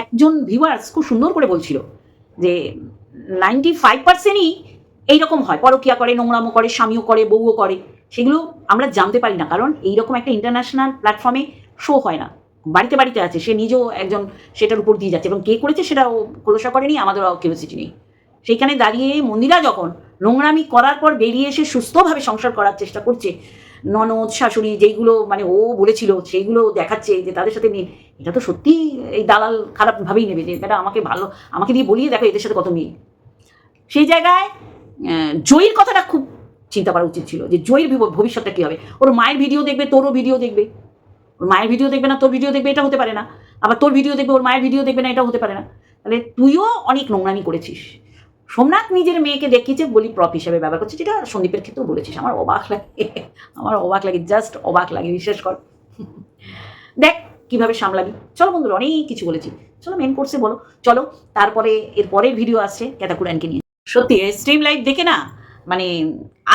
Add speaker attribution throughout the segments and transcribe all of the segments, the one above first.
Speaker 1: একজন ভিউয়ার্স খুব সুন্দর করে বলছিল যে নাইনটি ফাইভ পার্সেন্টই এইরকম হয়। পরকিয়া করে, নোংরামো করে, স্বামীও করে, বউও করে। সেগুলো আমরা জানতে পারি না, কারণ এইরকম একটা ইন্টারন্যাশনাল প্ল্যাটফর্মে শো হয় না। বাড়িতে বাড়িতে আছে, সে নিজেও একজন সেটার উপর দিয়ে যাচ্ছে এবং কে করেছে সেটা ও খোলসা করেনি আমাদের কিউরিয়াসিটি নেই। সেইখানে দাঁড়িয়ে মন্দিরা যখন নোংরামি করার পর বেরিয়ে এসে সুস্থভাবে সংসার করার চেষ্টা করছে ননদ, শাশুড়ি যেইগুলো মানে ও বলেছিল, সেইগুলো দেখাচ্ছে যে তাদের সাথে মিল এটা তো সত্যি এই দালাল খারাপভাবেই নেবে যে এটা আমাকে ভালো, আমাকে দিয়ে বলিয়ে দেখো এদের সাথে কত মিল। সেই জায়গায় জয়ীর কথাটা খুব চিন্তা করা উচিত ছিল যে, জয়ীর ভবিষ্যৎটা কী হবে? ওর মায়ের ভিডিও দেখবে, তোরও ভিডিও দেখবে। ওর মায়ের ভিডিও দেখবে না, তোর ভিডিও দেখবে, এটা হতে পারে না। আবার তোর ভিডিও দেখবে, ওর মায়ের ভিডিও দেখবে না এটা হতে পারে না। তাহলে তুইও অনেক নোংরামি করেছিস। সোমনাথ নিজের মেয়েকে দেখিয়েছে বলি প্রপ হিসেবে ব্যবহার করছে, যেটা সন্দীপের ক্ষেত্রেও বলেছিস আমার অবাক লাগে। আমার অবাক লাগে জাস্ট অবাক লাগে, বিশ্বাস কর। দেখ, কীভাবে সামলাবি। চলো বন্ধুরা, অনেক কিছু বলেছি। চলো মেন কোর্সে বলো। চলো, তারপরে এর পরের ভিডিও আসছে ক্যাতাকুরানকে নিয়ে। সত্যি স্ট্রিম লাইভ দেখে না মানে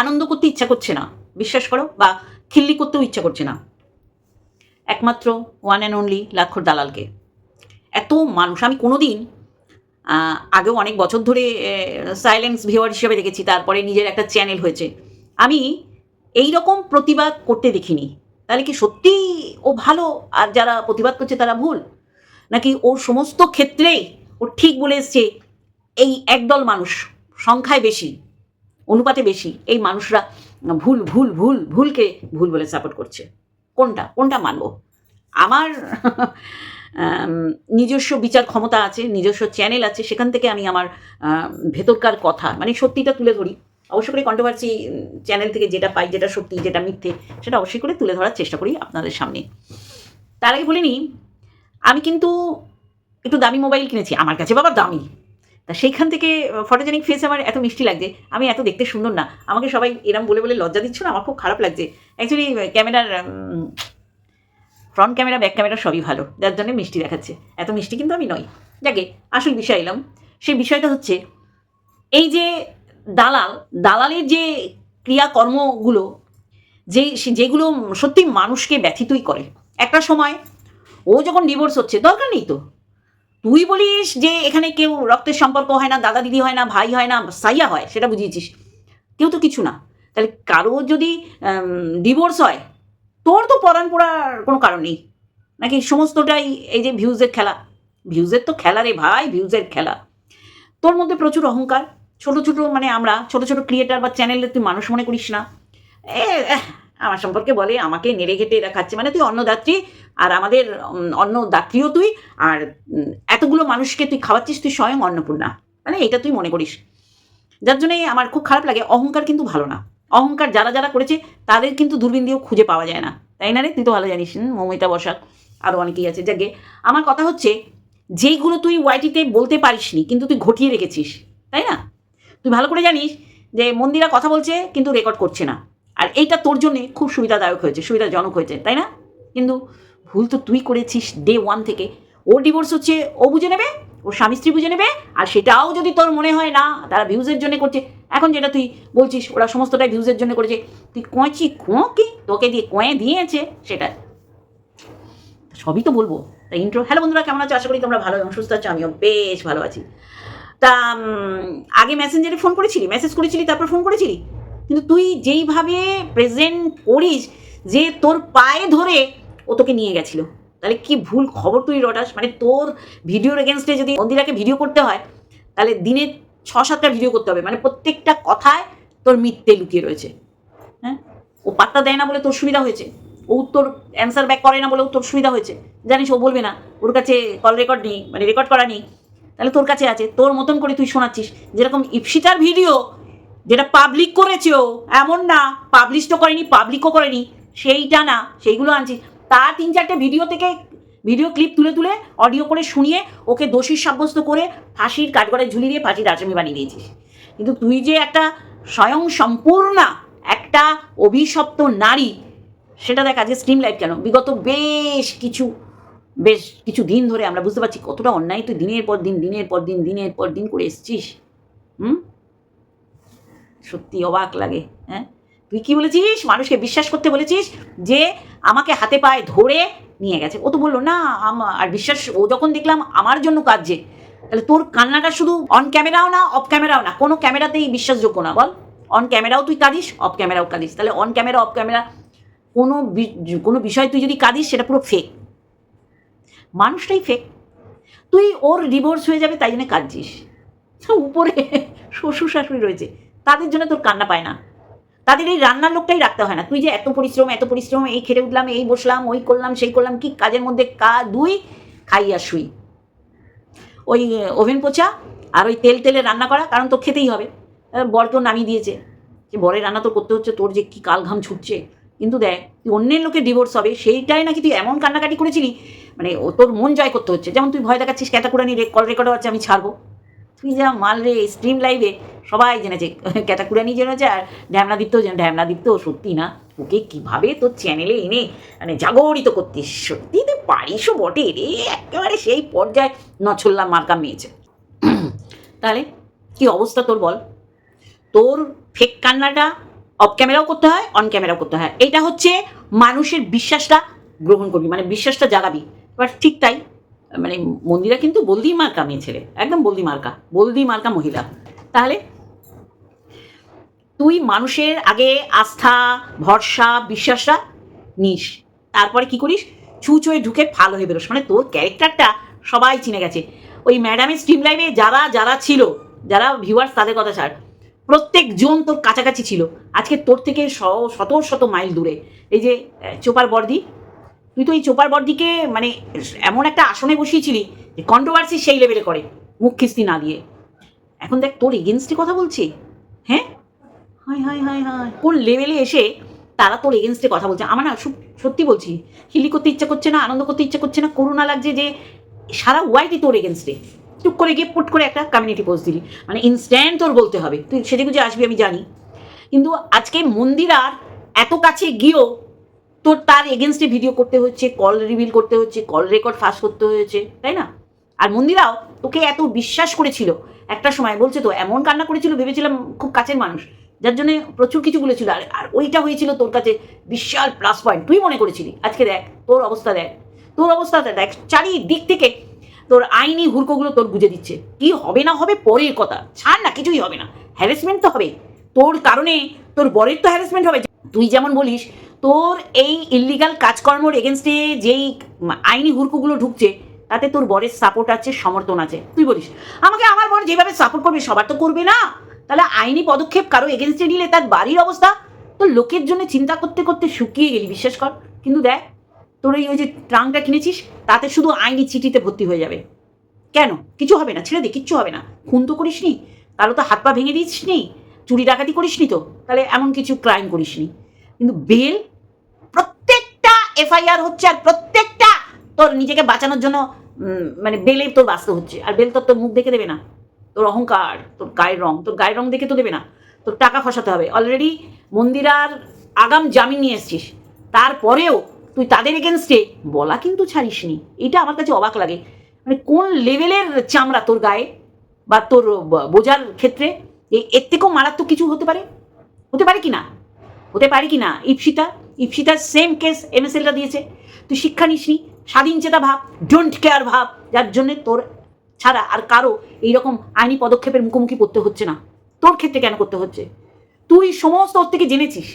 Speaker 1: আনন্দ করতে ইচ্ছা করছে না। বিশ্বাস করো, বা খিল্লি করতেও ইচ্ছা করছে না। একমাত্র ওয়ান অ্যান্ড অনলি লাক্ষর দালালকে। এত মানুষ, আমি কোনোদিন আগেও অনেক বছর ধরে সাইলেন্স ভিওয়ার হিসেবে দেখেছি তারপরে নিজের একটা চ্যানেল হয়েছে। আমি এই রকম প্রতিবাদ করতে দেখিনি। তাহলে কি সত্যি ও ভালো? আর যারা প্রতিবাদ করছে তারা ভুল? নাকি ওর সমস্ত ক্ষেত্রেই ও ঠিক বলে এসছে এই একদল মানুষ সংখ্যায় বেশি অনুপাতে বেশি এই মানুষরা ভুল ভুল ভুল ভুলকে ভুল বলে সাপোর্ট করছে। কোনটা? কোনটা মানব? আমার আম, নিজস্ব বিচার ক্ষমতা আছে, নিজস্ব চ্যানেল আছে, সেখান থেকে আমি আমার ভেতরকার কথা মানে সত্যিটা তুলে ধরি। অবশ্য করে কন্ট্রোভার্সি চ্যানেল থেকে যেটা পাই, যেটা সত্যি, যেটা মিথ্যে, সেটা অবশ্যই করে তুলে ধরার চেষ্টা করি আপনাদের সামনে। তার আগে বলিনি, আমি কিন্তু একটু দামি মোবাইল কিনেছি, আমার কাছে বাবা দামি। তা সেইখান থেকে ফটোজেনিক ফেস আমার এত মিষ্টি লাগছে, আমি এত দেখতে সুন্দর না। আমাকে সবাই এরম বলে বলে লজ্জা দিচ্ছ না আমার খুব খারাপ লাগছে। অ্যাকচুয়ালি ক্যামেরার ফ্রন্ট ক্যামেরা ব্যাক ক্যামেরা সবই ভালো। যার জন্য মিষ্টি দেখাচ্ছে। এত মিষ্টি কিন্তু আমি নই। যাকে আসল বিষয় এলাম, সেই বিষয়টা হচ্ছে, এই যে দালাল, দালালের যে ক্রিয়াকর্মগুলো, যে যেগুলো সত্যি মানুষকে ব্যথিতই করে। একটা সময় ও যখন ডিভোর্স হচ্ছে, দরকার নেই তো। তুই বলিস যে এখানে কেউ রক্তের সম্পর্ক হয় না, দাদা দিদি হয় না, ভাই হয় না, সাইয়া হয়, সেটা বুঝিয়েছিস। কেউ তো কিছু না। তাহলে কারও যদি ডিভোর্স হয় তোর তো পরাণ পোড়ার কোনো কারণ নেই। নাকি সমস্তটাই এই যে ভিউজের খেলা। ভিউজের তো খেলা রে ভাই, ভিউজের খেলা। তোর মধ্যে প্রচুর অহংকার। ছোট ছোট মানে আমরা, ছোট ছোট ক্রিয়েটার বা চ্যানেলে তুই মানুষ মনে করিস না। এ আমার সম্পর্কে বলে, আমাকে নেড়ে ঘেটে দেখাচ্ছে। মানে তুই অন্নদাত্রী আর আমাদের অন্নদাত্রীও তুই। আর এতগুলো মানুষকে তুই খাওয়াচ্ছিস, তুই স্বয়ং অন্নপূর্ণা। মানে এটা তুই মনে করিস। যার জন্যে আমার খুব খারাপ লাগে। অহংকার কিন্তু ভালো না। অহংকার যারা যারা করেছে, তাদের কিন্তু দূরবীন দিয়েও খুঁজে পাওয়া যায় না। তাই না রে? তুই তো ভালো জানিস মৌমিতা বসাক আরও অনেকেই আছে। যাকে আমার কথা হচ্ছে, যেইগুলো তুই ওয়াইটিতে বলতে পারিসনি, কিন্তু তুই ঘটিয়ে রেখেছিস, তাই না? তুই ভালো করে জানিস যে মন্দিরা কথা বলছে, কিন্তু রেকর্ড করছে না। আর এইটা তোর জন্যে খুব সুবিধাদায়ক হয়েছে, সুবিধাজনক হয়েছে, তাই না? কিন্তু ভুল তো তুই করেছিস ডে ওয়ান থেকে। ও ডিভোর্স হচ্ছে, ও বুঝে নেবে? ও স্বামী স্ত্রী বুঝে নেবে, আর সেটাও যদি তোর মনে হয় না, তারা ভিউজের জন্য করছে। এখন যেটা তুই বলছিস, ওরা সমস্তটাই ভিউজের জন্য করেছে। তুই কঁচি কি তোকে দিয়ে কয়ে দিয়েছে, সেটা। সবই তো বলব। তা ইন্ট্রো হ্যালো বন্ধুরা, কেমন আছো? আশা করি তোমরা ভালো এবং সুস্থ আছো, আমিও বেশ ভালো আছি। তা আগে মেসেঞ্জারে ফোন করেছিলি? মেসেজ করেছিলি, তারপর ফোন করেছিলি? কিন্তু তুই যেইভাবে প্রেজেন্ট করিস, যে তোর পায়ে ধরে ও তোকে নিয়ে গেছিল। তাহলে কি ভুল খবর তুই রটাস? মানে তোর ভিডিওর এগেনস্টে যদি মন্দিরাকে ভিডিও করতে হয়, তাহলে দিনে ছ সাতটা ভিডিও করতে হবে। মানে প্রত্যেকটা কথায় তোর মিথ্যে লুকিয়ে রয়েছে। হ্যাঁ? ও পাত্তা দেয় না বলে তোর সুবিধা হয়েছে। ও উত্তর অ্যান্সার ব্যাক করে না বলে তোর সুবিধা হয়েছে। জানিস, ও বলবে না, ওর কাছে কল রেকর্ড নেই মানে রেকর্ড করা নেই। তাহলে তোর কাছে আছে। তোর মতন করে তুই শোনাচ্ছিস। যেরকম ইপসিতার ভিডিও যেটা পাবলিক করেছে ও, এমন না পাবলিশ তো করেনি পাবলিকও করেনি, সেইটা না, সেইগুলো আনছিস। তার তিন চারটে ভিডিও থেকে ভিডিও ক্লিপ তুলে তুলে অডিও করে শুনিয়ে ওকে দোষী সাব্যস্ত করে ফাঁসির কাঠগড়ায় ঝুলি দিয়ে ফাঁসির আসামি বানিয়ে দিয়েছিস। কিন্তু তুই যে একটা স্বয়ং সম্পূর্ণা একটা অভিশপ্ত নারী, সেটা দেখ আজকে স্ট্রিম লাইভ কেন? বিগত বেশ কিছু বেশ কিছু দিন ধরে আমরা বুঝতে পারছি কতটা অন্যায় তুই দিনের পর দিন, দিনের পর দিন, দিনের পর দিন করে এসছিস। হুম? সত্যি অবাক লাগে হ্যাঁ? তুই কি বলেছিস? মানুষকে বিশ্বাস করতে বলেছিস যে আমাকে হাতে পায়ে ধরে নিয়ে গেছে। ও তো বলল, না আর বিশ্বাস, ও যখন দেখলাম আমার জন্য কাঁদছে, তাহলে তোর কান্নাটা শুধু অন ক্যামেরাও না অফ ক্যামেরাও না, কোনো ক্যামেরাতেই বিশ্বাসযোগ্য না। বল অন ক্যামেরাও তুই কাঁদিস অফ ক্যামেরাও কাঁদিস। তাহলে অন ক্যামেরা অফ ক্যামেরা কোনো কোনো বিষয় তুই যদি কাঁদিস, সেটা পুরো ফেক মানুষটাই ফেক তুই ওর ডিভোর্স হয়ে যাবে, তাই জন্য কাঁদছিস। উপরে শ্বশুর শাশুড়ি রয়েছে, তাদের জন্য তোর কান্না পায় না। তাদের এই রান্নার লোকটাই রাখতে হয় না। তুই যে এত পরিশ্রম এত পরিশ্রম, এই খেটে উঠলাম, এই বসলাম, ওই করলাম, সেই করলাম, কি কাজের মধ্যে কা দুই খাই আর শুই। ওই ওভেন পোচা আর ওই তেল তেলে রান্না করা, কারণ তো খেতেই হবে। বর তো নামিয়ে দিয়েছে যে, বরের রান্না তো করতে হচ্ছে, তোর যে কি কাল ঘাম ছুটছে। কিন্তু দেখ, তুই অন্যের লোকের ডিভোর্স হবে, সেইটাই নাকি তুই এমন কান্নাকাটি করেছিলি? মানে ও তোর মন জয় করতে হচ্ছে। যেমন তুই ভয় দেখাচ্ছিস ক্যাটাকুরানি কল রেকর্ড হচ্ছে আমি ছাড়বো। তুই যা মাল রে স্ট্রিম লাইভে সবাই জেনেছে। ক্যাটাকুরানি জেনেছে আর ঢ্যামনা দীপ্ত ঢ্যামনা দীপ্ত সত্যি না? ওকে কীভাবে তোর চ্যানেলে এনে মানে জাগরিত করতিস? সত্যি তুই পারিসও বটে রে, একেবারে সেই পর্যায়ে নছল্লা মার্কা মেয়েছে। তাহলে কি অবস্থা তোর বল? তোর ফেক কান্নাটা অফ ক্যামেরাও করতে হয় অন ক্যামেরাও করতে হয়। এটা হচ্ছে মানুষের বিশ্বাসটা গ্রহণ করবি মানে বিশ্বাসটা জাগাবি। এবার ঠিক তাই মানে মন্দিরা কিন্তু বলদি মার্কা মেয়ে ছেলে একদম বলদি মার্কা বলদি মার্কা মহিলা। তাহলে তুই মানুষের আগে আস্থা, ভরসা, বিশ্বাসটা নিস। তারপরে কি করিস? ছুঁচ হয়ে ঢুকে ফাল হয়ে বেরোস। মানে তোর ক্যারেক্টারটা সবাই চিনে গেছে। ওই ম্যাডামের স্ট্রিম লাইভে যারা যারা ছিল, যারা ভিউয়ার্স তাদের কথা ছাড়। প্রত্যেক জন তোর কাছাকাছি ছিল। আজকে তোর থেকে শত শত মাইল দূরে। এই যে চোপার বর্দি তুই তো এই চোপার বর্দিকে মানে এমন একটা আসনে বসিয়েছিলি যে কন্ট্রোভার্সি সেই লেভেলে করে, মুখ খিস্তি না দিয়ে। এখন দেখ, তোর এগেনস্টে কথা বলছি? হ্যাঁ? হাই হাই হাই হাই কোন লেভেলে এসে তারা তোর এগেনস্টে কথা বলছে? আমার না সত্যি বলছি, হিলি করতে ইচ্ছা করছে না, আনন্দ করতে ইচ্ছা করছে না, করুণা লাগছে যে সারা ওয়াইটি তোর এগেনস্টে চুপ করে গিয়ে পুট করে একটা কমিউনিটি পোস্ট দিলি। মানে ইনস্ট্যান্ট তোর বলতে হবে। তুই সেদিকে যে আসবি আমি জানি। কিন্তু আজকে মন্দিরার এত কাছে গিয়েও তোর তার এগেনস্টে ভিডিও করতে হচ্ছে কল রিভিল করতে হচ্ছে কল রেকর্ড ফাঁস করতে হয়েছে, তাই না? আর মন্দিরাও তোকে এত বিশ্বাস করেছিল। একটা সময় বলছে তো, এমন কান্না করেছিল, ভেবেছিলাম খুব কাছের মানুষ, যার জন্য প্রচুর কিছু বলেছিল। আর আর ওইটা হয়েছিল তোর কাছে বিশাল প্লাস পয়েন্ট তুই মনে করেছিলি? আজকে দেখ, তোর অবস্থা দেখ। তোর অবস্থাটা দেখ চারিদিক থেকে তোর আইনি হুড়কোগুলো তোর বুঝে দিচ্ছে। কি হবে না হবে পরের কথা। ছাড় না, কিছুই হবে না। হ্যারাসমেন্ট তো হবে তোর কারণে তোর বরের তো হ্যারাসমেন্ট হবে। তুই যেমন বলিস তোর এই ইল্লিগাল কাজকর্মর এগেনস্টে যেই আইনি হুড়কোগুলো ঢুকছে, তাতে তোর বরের সাপোর্ট আছে, সমর্থন আছে। তুই বলিস, আমাকে আমার বর যেভাবে সাপোর্ট করবে, সবার তো করবে না। তাহলে আইনি পদক্ষেপ কারও এগেনস্টে নিলে তার বাড়ির অবস্থা? তো লোকের জন্য চিন্তা করতে করতে শুকিয়ে গেলি, বিশ্বাস কর। কিন্তু দেখ, তোর এই ওই যে ট্রাঙ্কটা কিনেছিস, তাতে শুধু আইনি চিঠিতে ভর্তি হয়ে যাবে। কেন? কিছু হবে না, ছেড়ে দে, কিচ্ছু হবে না। খুন তো করিসনি, কারও তো হাত পা ভেঙে দিচ্ছিস নি চুরি ডাকাতি করিসনি তো, তাহলে এমন কিছু ক্রাইম করিসনি। কিন্তু বেল এফআইআর হচ্ছে আর প্রত্যেকটা তোর নিজেকে বাঁচানোর জন্য মানে বেলে তোর বাঁচতে হচ্ছে। আর বেল তোর তোর মুখ দেখে দেবে না। তোর অহংকার, তোর গায়ের রং, তোর গায়ের রং দেখে তো দেবে না। তোর টাকা খসাতে হবে। অলরেডি মন্দিরার আগাম জামিন নিয়ে এসছিস। তারপরেও তুই তাদের এগেনস্টে বলা কিন্তু ছাড়িসনি। এটা আমার কাছে অবাক লাগে। মানে কোন লেভেলের চামড়া তোর গায়ে বা তোর বোঝার ক্ষেত্রে? এর থেকেও মারাত্মক কিছু হতে পারে? হতে পারে কি না? হতে পারে কি না? ইপসিতা? ইপসিতার সেম কেস এমএসএলটা দিয়েছে, তুই শিক্ষা নিসনি স্বাধীন চেতা ভাব ডোন্ট কেয়ার ভাব, যার জন্যে তোর ছাড়া আর কারও এইরকম আইনি পদক্ষেপের মুখোমুখি পড়তে হচ্ছে না। তোর ক্ষেত্রে কেন করতে হচ্ছে? তুই সমস্ত ওর থেকে জেনেছিস।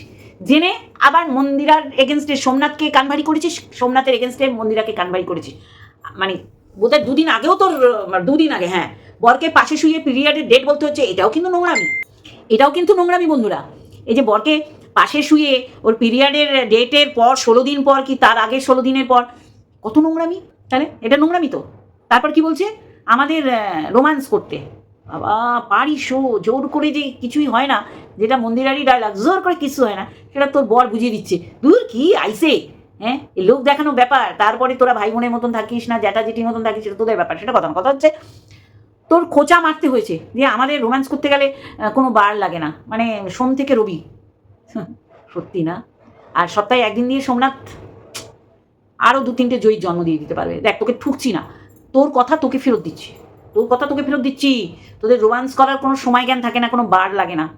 Speaker 1: জেনে আবার মন্দিরার এগেনস্টে সোমনাথকে কানভারি করেছিস, সোমনাথের এগেনস্টে মন্দিরাকে কানভারি করেছিস। মানে বোধহয় দুদিন আগেও তোর দুদিন আগে হ্যাঁ বরকে পাশে শুয়ে পিরিয়ডের ডেট বলতে হচ্ছে, এটাও কিন্তু নোংরামি। এটাও কিন্তু নোংরামি বন্ধুরা। এই যে বরকে পাশে শুয়ে ওর পিরিয়ডের ডেটের পর, ষোলো দিন পর কি তার আগে ষোলো দিনের পর? কত নোংরামি? তাহলে এটা নোংরামি তো। তারপর কি বলছে? আমাদের রোমান্স করতে। বাবা, পারি শো, জোর করে যে কিছুই হয় না। যেটা মন্দিরারি ডায়লগ জোর করে কিছু হয় না। সেটা তোর বর বুঝিয়ে দিচ্ছে। দূর কি? আইসে। হ্যাঁ? এই লোক দেখানো ব্যাপার। তারপরে তোরা ভাই বোনের মতন থাকিস না জ্যাঠা জেঠির মতন থাকিস, সেটা তোদের ব্যাপার। সেটা কথা কথা হচ্ছে, তোর খোঁচা মারতে হয়েছে। যে আমাদের রোম্যান্স করতে গেলে কোনো বার লাগে না। মানে সোম থেকে রবি। সত্যি না। আর সপ্তাহে একদিন দিয়ে সোমনাথ আরও দু তিনটে জয়ী জন্ম দিয়ে দিতে পারবে। দেখ, তোকে ঠুকছি না। তোর কথা তোকে ফেরত দিচ্ছি। তোর কথা তোকে ফেরত দিচ্ছি। তোদের রোমান্স করার কোনো সময় জ্ঞান থাকে না, কোনো বার লাগে না।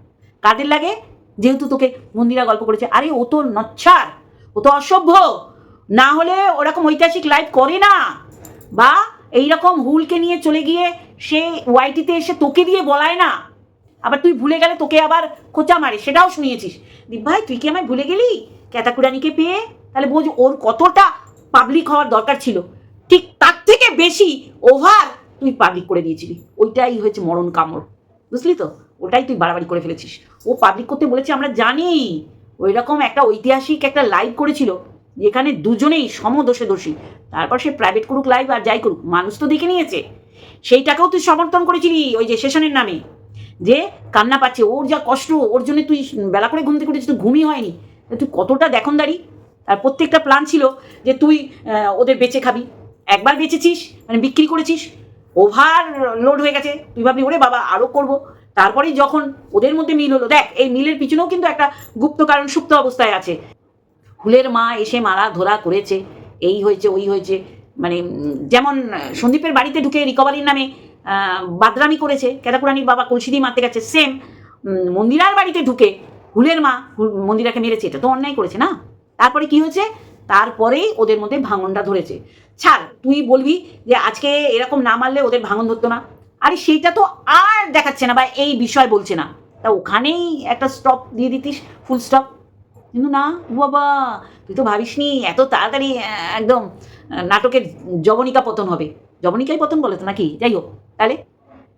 Speaker 1: কাদের লাগে? যেহেতু তোকে মন্দিরা গল্প করেছে। আরে, ও তো নচ্ছার। ও তো অসভ্য। না হলে ওরকম ঐতিহাসিক লাইভ করে না। বা এইরকম হুলকে নিয়ে চলে গিয়ে সে ওয়াইটিতে এসে তোকে দিয়ে বলায় না। আবার তুই ভুলে গেলে তোকে আবার খোঁচা মারে, সেটাও শুনিয়েছিস। দীপ ভাই, তুই কি আমায় ভুলে গেলি? ক্যাতাকুরানিকে পেয়ে? তাহলে বোঝ, ওর কতটা পাবলিক হওয়ার দরকার ছিল। ঠিক তার থেকে বেশি ওভার তুই পাবলিক করে দিয়েছিলি। ওইটাই হয়েছে মরণ কামড়। বুঝলি তো? ওটাই তুই বাড়াবাড়ি করে ফেলেছিস। ও পাবলিক করতে বলেছে, আমরা জানি। ওই রকম একটা ঐতিহাসিক একটা লাইভ করেছিল, যেখানে দুজনেই সমদোষে দোষী। তারপর সে প্রাইভেট করুক লাইভ আর যাই করুক, মানুষ তো দেখে নিয়েছে। সেইটাকেও তুই সমর্থন করেছিলি, ওই যে সেশনের নামে। যে কান্না পাচ্ছে, ওর যা কষ্ট, ওর জন্য তুই বেলা করে ঘুম থেকে উঠেছিস তুই ঘুমই হয়নি। তুই কতটা দেখনদারি? আর প্রত্যেকটা প্ল্যান ছিল যে তুই ওদের বেঁচে খাবি। একবার বেচেছিস মানে বিক্রি করেছিস ওভার লোড হয়ে গেছে। তুই ভাবলি, ওরে বাবা আরও করব? তারপরেই যখন ওদের মধ্যে মিল হলো, দেখ, এই মিলের পিছনেও কিন্তু একটা গুপ্ত কারণ সুপ্ত অবস্থায় আছে। হুলের মা এসে মারা ধরা করেছে, এই হয়েছে, ওই হয়েছে। মানে যেমন সন্দীপের বাড়িতে ঢুকে রিকভারির নামে বাদরামি করেছে কেদাকুরানির বাবা কলসি দিয়ে মারতে গেছে সেম মন্দিরার বাড়িতে ঢুকে হুলের মা মন্দিরাকে মেরেছে, এটা তো অন্যায় করেছে না? তারপরে কি হয়েছে? তারপরেই ওদের মধ্যে ভাঙনটা ধরেছে। ছাড়, তুই বলবি যে আজকে এরকম না মারলে ওদের ভাঙন ধরতো না? আরে সেইটা তো আর দেখাচ্ছে না বা এই বিষয় বলছে না। তা ওখানেই একটা স্টপ দিয়ে দিতিস ফুল স্টপ কিন্তু না, বাবা, তুই তো ভাবিসনি, এত তাড়াতাড়ি একদম নাটকের জবনিকা পতন হবে। জবনিকাই পতন বলে তো নাকি? যাই হোক তাহলে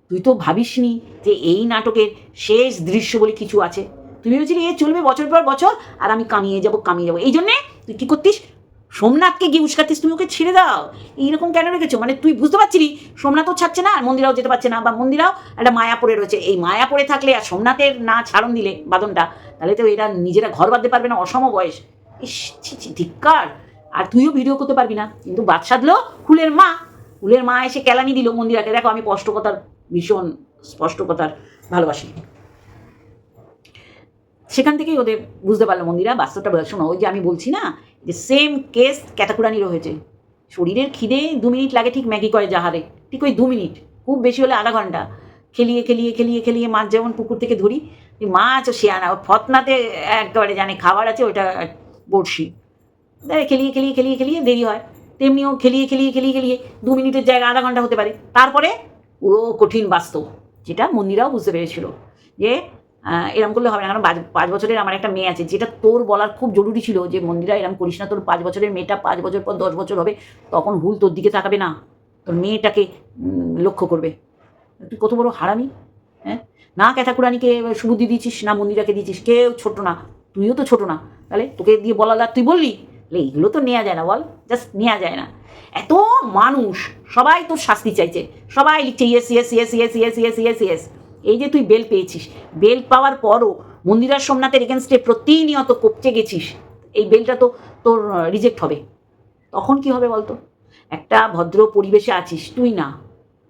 Speaker 1: তুই তো ভাবিসনি যে এই নাটকের শেষ দৃশ্য বলে কিছু আছে। তুই ভেবেছিলি এ চলবে বছর পর বছর, আর আমি কামিয়ে যাব, কামিয়ে যাব। এই জন্যে তুই কী করতিস? সোমনাথকে গিয়ে উস্কাতিস, তুমি ওকে ছেড়ে দাও। এইরকম কেন রেখেছো? মানে তুই বুঝতে পারছিলি সোমনাথও ছাড়ছে না, আর মন্দিরাও যেতে পারছে না, বা মন্দিরাও একটা মায়া পড়ে রয়েছে। এই মায়া পড়ে থাকলে আর সোমনাথের না ছাড়ন দিলে বাদনটা, তাহলে তো এরা নিজেরা ঘর বাঁধতে পারবে না, অসম বয়স। ইস ধিক্কার। আর তুইও ভিডিও করতে পারবি না। কিন্তু বাদ সাধলো ফুলের মা। ফুলের মা এসে কেলানি দিল মন্দিরাকে। দেখো, আমি স্পষ্টকতার, ভীষণ স্পষ্টকতার ভালোবাসি। সেখান থেকেই ওদের বুঝতে পারল মন্দিরা, বাস্তবটা শোনো ওই যে আমি বলছি না, যে সেম কেস ক্যাতাকুরানিরও হয়েছে শরীরের খিদে দু মিনিট লাগে ঠিক ম্যাগি করে জাহারে। ঠিক ওই দু মিনিট, খুব বেশি হলে আধা ঘণ্টা। খেলিয়ে খেলিয়ে খেলিয়ে খেলিয়ে মাছ যেমন পুকুর থেকে ধরি মাছ ও শিয়ানা ফতনাতে একেবারে জানে খাবার আছে, ওইটা বড়শি। খেলিয়ে খেলিয়ে খেলিয়ে খেলিয়ে দেরি হয়। তেমনিও খেলিয়ে খেলিয়ে খেলিয়ে খেলিয়ে দু মিনিটের জায়গা আধা ঘণ্টা হতে পারে। তারপরে পুরো কঠিন বাস্তব, যেটা মন্দিরাও বুঝতে পেরেছিল যে এরম করলে হবে না। কারণ পাঁচ- বছরের আমার একটা মেয়ে আছে, যেটা তোর বলার খুব জরুরি ছিল যে, মন্দিরা এরম করিস না, তোর পাঁচ বছরের মেয়েটা পাঁচ বছর পর দশ বছর হবে, তখন ভুল তোর দিকে তাকাবে না। তোর মেয়েটাকে লক্ষ্য করবে। তুই কত বড় হারামি হ্যাঁ? না ক্যাথাকুরানিকে সুবুদ্ধি দিয়েছিস, না মন্দিরাকে দিয়েছিস, কেউ ছোট না, তুইও তো ছোট না। তাহলে তোকে দিয়ে বলা তুই বললি তাহলে এইগুলো তো নেওয়া যায় না বল জাস্ট নেওয়া যায় না। এত মানুষ, সবাই তোর শাস্তি চাইছে। সবাই লিখছে yes yes yes yes yes yes yes yes এই যে তুই বেল পেয়েছিস বেল পাওয়ার পরও মন্দিরার সোমনাথের এগেনস্টে প্রতিনিয়ত কপচে গেছিস, এই বেলটা তো তোর রিজেক্ট হবে। তখন কি হবে বলতো? একটা ভদ্র পরিবেশে আছিস, তুই না।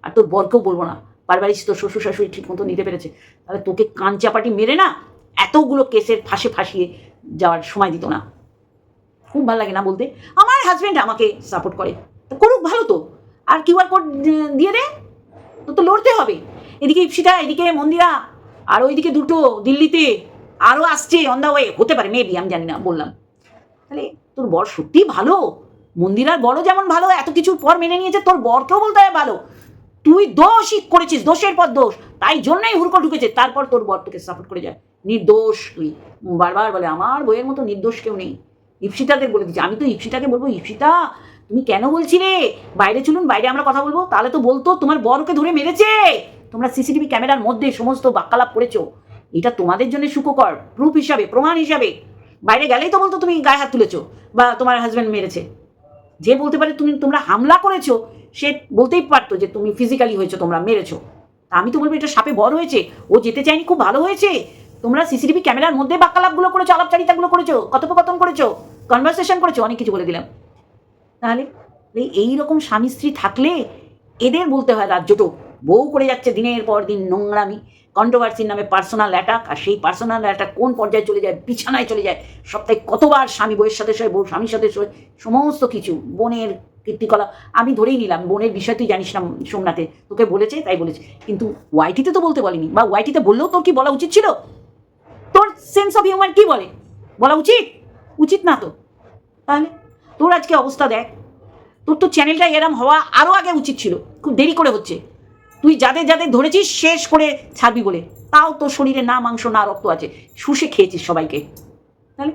Speaker 1: আর তোর বরকেও বলব না। পারবারিস তোর শ্বশুর শাশুড়ি ঠিক মতো নিতে পেরেছে। তাহলে তোকে কান চাপাটি মেরে না, এতগুলো কেসের ফাঁসে ফাঁসিয়ে যাওয়ার সময় দিত না। খুব ভালো লাগে না বলতে। আমার হাজব্যান্ড আমাকে সাপোর্ট করে। তো করুক, ভালো তো। আর কিউআর কোড দিয়ে দে তো তো লড়তে হবে। এদিকে ইপসিতা, এদিকে মন্দিরা, আর ওইদিকে দুটো, দিল্লিতে আরও আসছে অন দ্য ওয়ে হতে পারে মেবি আমি জানি না, বললাম। তাহলে তোর বর সত্যিই ভালো? মন্দিরার বড় যেমন ভালো, এত কিছুর পর মেনে নিয়েছে, তোর বরকেও বলতে হয় ভালো। তুই দোষই করেছিস, দোষের পর দোষ। তাই জন্যই হুড়কো ঢুকেছে, তারপর তোর বর তোকে সাপোর্ট করে যায়। নির্দোষ তুই। বারবার বলে, আমার বইয়ের মতো নির্দোষ কেউ নেই। ইপসিতাদের বলে দিচ্ছি আমি তো ইপসিতাকে বলব, ইপসিতা, তুমি কেন বলছিলে? বাইরে চলুন, বাইরে আমরা কথা বলব। তাহলে তো বলতো, তোমার বরকে ধরে মেরেছে। তোমরা সিসিটিভি ক্যামেরার মধ্যে সমস্ত বাক্যালাপ করেছ। এটা তোমাদের জন্য সুখকর প্রুফ হিসাবে, প্রমাণ হিসাবে। বাইরে গেলেই তো বলতো, তুমি গায়ে হাত তুলেছো বা তোমার হাজব্যান্ড মেরেছে। যে বলতে পারে, তুমি, তোমরা হামলা করেছ, সে বলতেই পারতো যে তুমি ফিজিক্যালি হয়েছো, তোমরা মেরেছো। আমি তো বলব, এটা সাপে বড় হয়েছে। ও যেতে চায়নি, খুব ভালো হয়েছে। তোমরা সিসিটিভি ক্যামেরার মধ্যে বাক্যালাপগুলো করেছ, আলাপচারিতাগুলো করেছ, কথোপকথন করেছ কনভারসেশন করেছ, অনেক কিছু বলে দিলাম। তাহলে এই এইরকম স্বামী স্ত্রী থাকলে এদের বলতে হয় রাজ্যটো বউ করে যাচ্ছে দিনের পর দিন নোংরামি কন্ট্রোভার্সির নামে পার্সোনাল অ্যাটাক আর সেই পার্সোনাল অ্যাটাক কোন পর্যায়ে চলে যায়, বিছানায় চলে যায়, সপ্তাহে কতবার স্বামী বউয়ের সাথে শোয়, বউ স্বামীর সাথে শোয়, সমস্ত কিছু, বোনের কীর্তিকলা আমি ধরেই নিলাম, বোনের বিষয় তুই জানিস না সোমনাথে তোকে বলেছে, তাই বলেছে। কিন্তু ওয়াইটিতে তো বলতে বলিনি, বা ওয়াইটিতে বললেও তোর কি বলা উচিত ছিল? সেন্স অফ হিউমার কি বলে? বলা উচিত? উচিত না তো। তাহলে তোর আজকে অবস্থা দেখ। তোর তো চ্যানেলটা এরম হওয়া আরও আগে উচিত ছিল। খুব দেরি করে হচ্ছে। তুই যাদের যাদের ধরেছিস, শেষ করে ছাড়বি বলে। তাও তোর শরীরে না, মাংস, না রক্ত আছে। শুষে খেয়েছিস সবাইকে। তাহলে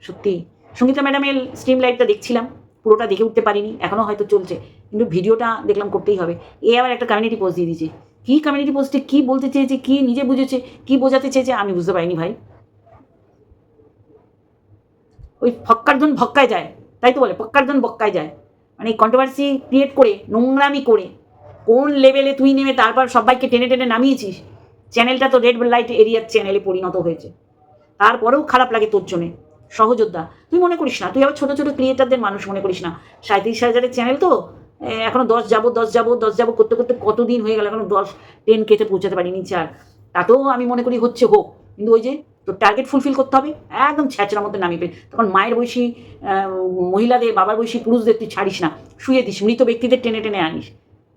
Speaker 1: সত্যি, সঙ্গীতা ম্যাডামের স্ট্রিম লাইটটা দেখছিলাম। পুরোটা দেখে উঠতে পারিনি। এখনও হয়তো চলছে। কিন্তু ভিডিওটা দেখলাম করতেই হবে। এ আবার একটা কমিউনিটি পোস্ট দিয়ে দিয়েছে। কী কমিউনিটি পোস্টে কী বলতে চেয়েছে, কী নিজে বুঝেছে, কী বোঝাতে চেয়েছে, আমি বুঝতে পারিনি ভাই। ওই ফক্কার জন ভক্কায় যায়, তাই তো বলে, ফক্কার জন বক্কায় যায়। মানে কন্ট্রোভার্সি ক্রিয়েট করে, নোংরামি করে, কোন লেভেলে তুই নেমে তারপর সবাইকে টেনে টেনে নামিয়েছিস? চ্যানেলটা তো রেড লাইট এরিয়ার চ্যানেলে পরিণত হয়েছে। তারপরেও খারাপ লাগে তোর জন্যে, সহযোদ্ধা। তুই মনে করিস না, তুই আবার ছোটো ছোটো ক্রিয়েটারদের মানুষ মনে করিস না। সাঁত্রিশ হাজারের চ্যানেল তো এখনও দশ যাব দশ যাব দশ যাব করতে করতে কতদিন হয়ে গেল? এখনও দশ টেন কেতে পৌঁছাতে পারিনি, চার। তাতেও আমি মনে করি হচ্ছে হোক। কিন্তু ওই যে তোর টার্গেট ফুলফিল করতে হবে। একদম ছ্যাঁচড়ার মধ্যে নামিয়ে তখন মায়ের বয়সী মহিলাদের, বাবার বয়সী পুরুষদের তুই ছাড়িস না। শুয়ে দিস, মৃত ব্যক্তিদের টেনে টেনে আনিস।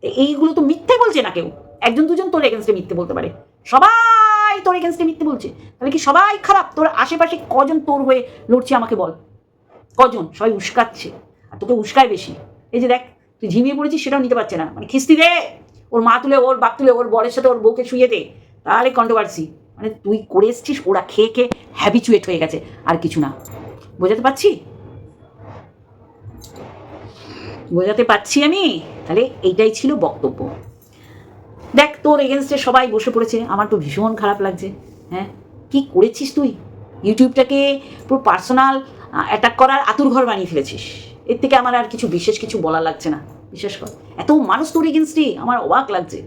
Speaker 1: তো এইগুলো তো মিথ্যে বলছে না কেউ। একজন, দুজন তোর এগেনস্টে মিথ্যে বলতে পারে। সবাই তোর এগেনস্টে মিথ্যে বলছে। তাহলে কি সবাই খারাপ? তোর আশেপাশে কজন তোর হয়ে লড়ছে আমাকে বল? কজন? সবাই উস্কাচ্ছে। আর তোকে উস্কায় বেশি। এই যে দেখ তুই ঝিমিয়ে পড়েছিস সেটাও নিতে পারছে না। মানে খিস্তি দে! ওর মা তুলে, ওর বাপ তুলে, ওর বরের সাথে ওর বউকে শুয়ে দে। তাহলে কন্ট্রোভার্সি মানে তুই করে এসছিস, ওরা খেয়ে খেয়ে হ্যাবিচুয়েট হয়ে গেছে, আর কিছু না। বোঝাতে পারছি? বোঝাতে পারছি আমি? তাহলে এইটাই ছিল বক্তব্য। দেখ, তোর এগেনস্টে সবাই বসে পড়েছে। আমার তো ভীষণ খারাপ লাগছে। হ্যাঁ? কি করেছিস তুই? ইউটিউবটাকে পুরো পার্সোনাল অ্যাটাক করার আতুর ঘর বানিয়ে ফেলেছিস। এর থেকে আমার আর কিছু বিশেষ কিছু বলা লাগছে না। বিশেষ কর। এত মানুষ তোর এগেনস্টে আমার অবাক লাগছে।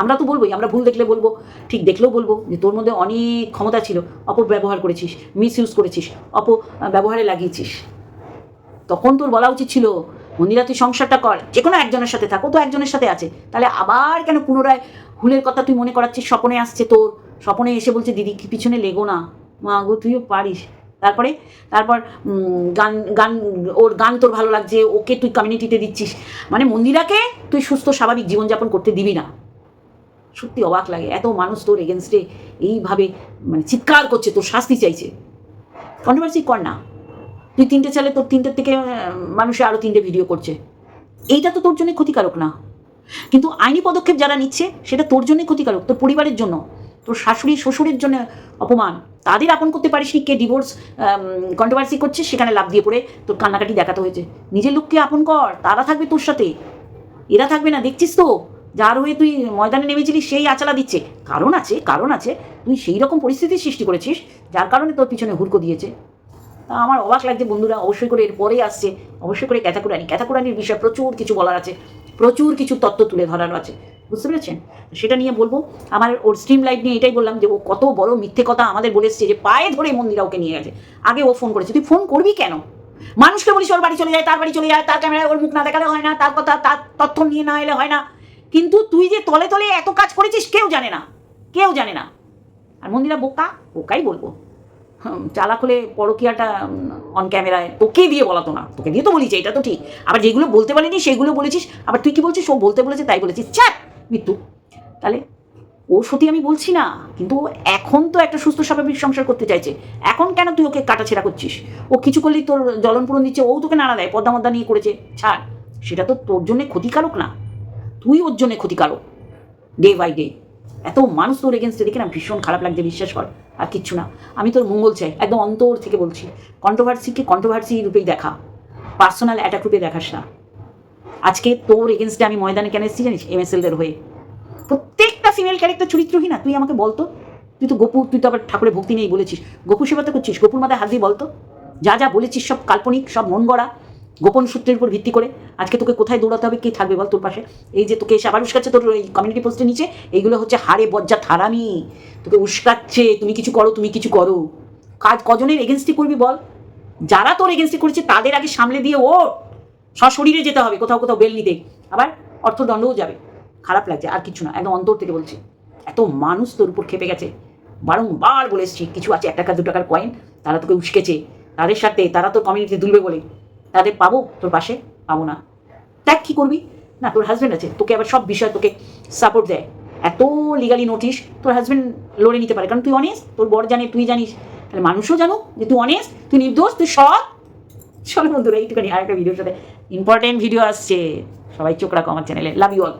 Speaker 1: আমরা তো বলবোই, আমরা ভুল দেখলে বলব, ঠিক দেখলেও বলব যে তোর মধ্যে অনেক ক্ষমতা ছিল। অপব্যবহার করেছিস মিস ইউজ করেছিস অপ ব্যবহারে লাগিয়েছিস। তখন তোর বলা উচিত ছিল, মন্দিরা তুই সংসারটা কর যে কোনো একজনের সাথে থাকো তো একজনের সাথে আছে। তাহলে আবার কেন পুনরায় ভুলের কথা তুই মনে করাচ্ছিস? স্বপনে আসছে তোর। স্বপনে এসে বলছে, দিদি, কি পিছনে লেগো না? মা গো, তুইও পারিস। তারপরে, তারপর গান গান, ওর গান তোর ভালো লাগছে, ওকে তুই কমিউনিটিতে দিচ্ছিস। মানে মন্দিরাকে তুই সুস্থ, স্বাভাবিক জীবনযাপন করতে দিবি না। সত্যি অবাক লাগে, এত মানুষ তোর এগেনস্টে এইভাবে মানে চিৎকার করছে, তোর শাস্তি চাইছে। কন্ট্রোভার্সি কর না। তুই তিনটে চালে তোর তিনটের থেকে মানুষে আরও তিনটে ভিডিও করছে। এইটা তো তোর জন্য ক্ষতিকারক না। কিন্তু আইনি পদক্ষেপ যারা নিচ্ছে, সেটা তোর জন্য ক্ষতিকারক, তোর পরিবারের জন্য, তোর শাশুড়ি, শ্বশুরের জন্য অপমান। তাদের আপন করতে পারিস কে ডিভোর্স কন্ট্রোভার্সি করছে, সেখানে লাভ দিয়ে পড়ে তোর কান্নাকাটি দেখাতে হয়েছে। নিজের লোককে আপন কর, তারা থাকবে তোর সাথে। এরা থাকবে না, দেখছিস তো? যার হয়ে তুই ময়দানে নেমেছিলি সেই আচালা দিচ্ছে। কারণ আছে কারণ আছে, তুই সেই রকম পরিস্থিতির সৃষ্টি করেছিস, যার কারণে তোর পিছনে হুড়কো দিয়েছে। তা আমার অবাক লাগছে বন্ধুরা, অবশ্যই করে এরপরেই আসছে। অবশ্যই করে ক্যাথাকুরানি। ক্যাথাকুরানির বিষয়ে প্রচুর কিছু বলার আছে। প্রচুর কিছু তত্ত্ব তুলে ধরার আছে। বুঝতে পেরেছেন? সেটা নিয়ে বলব, আমার ওর স্ট্রিম লাইট নিয়ে এটাই বললাম যে ও কত বড় মিথ্যে কথা আমাদের বলে এসছে যে পায়ে ধরে মন্দিরা ওকে নিয়ে গেছে। আগে ও ফোন করেছে। তুই ফোন করবি কেন? মানুষকে বলিস ওর বাড়ি চলে যায়, তার বাড়ি চলে যায়, তার ক্যামেরায় ওর মুখ না দেখালে হয় না, তার কথা, তার তথ্য নিয়ে না এলে হয় না। কিন্তু তুই যে তলে তলে এত কাজ করেছিস, কেউ জানে না। কেউ জানে না। আর মন্দিরা বোকা, বোকাই বলব। চালাক হলে পরকিয়াটা অন ক্যামেরায় তোকে দিয়ে বলাতো না। তোকে দিয়ে তো বলিছে, এটা তো ঠিক। আবার যেগুলো বলতে বলেনি সেগুলো বলেছিস। আবার তুই কি বলছিস? ও বলতে বলেছে, তাই বলেছিস। চাপ মৃত্যু। তাহলে ও সত্যি আমি বলছি না, কিন্তু এখন তো একটা সুস্থ, স্বাভাবিক সংসার করতে চাইছে। এখন কেন তুই ওকে কাটাছেড়া করছিস? ও কিছু করলেই তোর জ্বলন পূরণ দিচ্ছে, ও তোকে নাড়া দেয়, পদ্মা মদ্দা নিয়ে করেছে। ছাড়, সেটা তো তোর জন্য ক্ষতিকারক না। তুই ওর জন্য ক্ষতিকারক। ডে বাই ডে এত মানুষ তোর এগেনস্টে দেখে না ভীষণ খারাপ লাগছে, বিশ্বাস কর। আর কিচ্ছু না। আমি তোর মঙ্গল চাই, একদম অন্তর থেকে বলছি। কন্ট্রোভার্সিকে কন্ট্রোভার্সি রূপেই দেখা। পার্সোনাল অ্যাটাক রূপে দেখাস না। আজকে তোর এগেনস্টে আমি ময়দানে কেন এসেছি জানিস? এমএসএলদের হয়ে। প্রত্যেকটা ফিমেল ক্যারেক্টার চরিত্রহীন না। তুই আমাকে বলতো তুই তো গোপু, তুই তো আবার ঠাকুরের ভক্তি নেই বলেছিস। গোপু সেবা তো করছিস। গোপুর মাথায় হাত দিয়ে বলতো যা যা বলেছিস সব কাল্পনিক, সব মন গড়া গোপন সূত্রের উপর ভিত্তি করে আজকে তোকে কোথায় দৌড়াতে হবে, কে থাকবে বল তোর পাশে? এই যে তোকে এসে আবার উস্কাচ্ছে তোর এই কমিউনিটি পোস্টের নিচে, এইগুলো হচ্ছে হারে বজ্জা থারামি তোকে উস্কাচ্ছে, তুমি কিছু করো, তুমি কিছু করো। কাজ কজনের এগেনস্টি করবি বল? যারা তোর এগেনস্টি করেছে, তাদের আগে সামলে দিয়ে ও সশরীরে যেতে হবে, কোথাও কোথাও বেল নিতে। আবার অর্থদণ্ডও যাবে। খারাপ লাগছে, আর কিছু না, একদম অন্তর থেকে বলছি। এত মানুষ তোর উপর খেপে গেছে। বারংবার বলে এসছি, কিছু আছে, এক টাকা, দু টাকার কয়েন তারা তোকে উস্কেছে। তাদের সাথে, তারা তোর কমিউনিটি দুলবে বলে। তাদের পাবো, তোর পাশে পাবো না। দেখ কী করবি? না, তোর হাজব্যান্ড আছে, তোকে আবার সব বিষয় তোকে সাপোর্ট দেয়। এত লিগালি নোটিশ তোর হাজব্যান্ড লড়ে নিতে পারে। কারণ তুই অনেস তোর বর জানে, তুই জানিস। তাহলে মানুষও জানো যে তুই অনেস তুই নির্দোষ, তুই সৎ। চলো বন্ধুরা এইটুখানি আর একটা ভিডিওর সাথে ইম্পর্টেন্ট ভিডিও আসছে। সবাই চোখ রাখো আমার চ্যানেলে লাভ ইউ অল